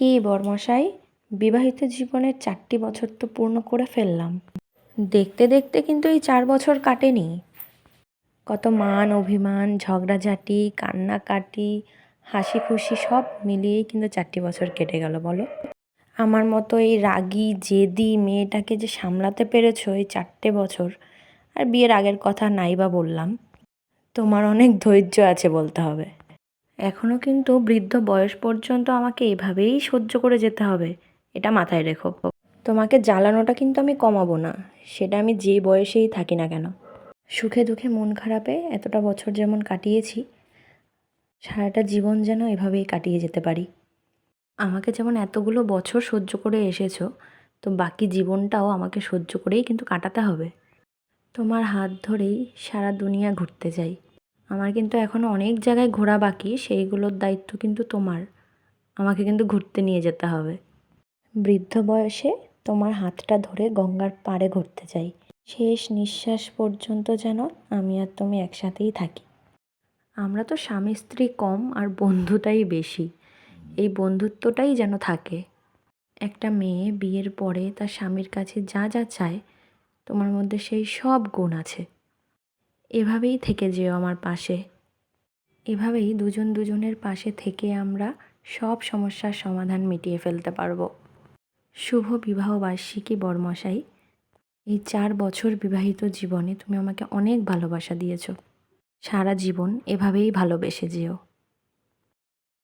কি বরমশাই? বিবাহিত জীবনের চারটি বছর তো পূর্ণ করে ফেললাম। দেখতে দেখতে কিন্তু এই চার বছর কাটেনি। কত মান, অভিমান, ঝগড়াঝাটি, কান্নাকাটি হাসি খুশি সব মিলিয়েই কিন্তু চারটি বছর কেটে গেল, বলো? আমার মতো এই রাগী, জেদি মেয়েটাকে যে সামলাতে পেরেছ এই চারটে বছর, আর বিয়ের আগের কথা নাই বা বললাম। তোমার অনেক ধৈর্য আছে বলতে হবে। এখনও কিন্তু বৃদ্ধ বয়স পর্যন্ত আমাকে এভাবেই সহ্য করে যেতে হবে, এটা মাথায় রেখো। তোমাকে জ্বালানোটা কিন্তু আমি কমাবো না, সেটা আমি যে বয়সেই থাকি না কেন। সুখে দুঃখে মন খারাপে এতটা বছর যেমন কাটিয়েছি, সারাটা জীবন যেন এভাবেই কাটিয়ে যেতে পারি। আমাকে যেমন এতগুলো বছর সহ্য করে এসেছ, তো বাকি জীবনটাও আমাকে সহ্য করেই কিন্তু কাটাতে হবে। তোমার হাত ধরেই সারা দুনিয়া ঘুরতে যাই আমার কিন্তু এখনও অনেক জায়গায় ঘোরা বাকি, সেইগুলোর দায়িত্ব কিন্তু তোমার। আমাকে কিন্তু ঘুরতে নিয়ে যেতে হবে। বৃদ্ধ বয়সে তোমার হাতটা ধরে গঙ্গার পাড়ে ঘুরতে যাই শেষ নিঃশ্বাস পর্যন্ত যেন আমি আর তুমি একসাথেই থাকি। আমরা তো স্বামী স্ত্রী কম আর বন্ধুটাই বেশি। এই বন্ধুত্বটাই যেন থাকে। একটা মেয়ে বিয়ের পরে তার স্বামীর কাছে যা যা চায়, তোমার মধ্যে সেই সব গুণ আছে। এভাবেই থেকে যেও আমার পাশে। এভাবেই দুজন দুজনের পাশে থেকে আমরা সব সমস্যার সমাধান মিটিয়ে ফেলতে পারব। শুভ বিবাহ বার্ষিকী বরমশাই, এই চার বছর বিবাহিত জীবনে তুমি আমাকে অনেক ভালোবাসা দিয়েছ। সারা জীবন এভাবেই ভালোবেসে যেও।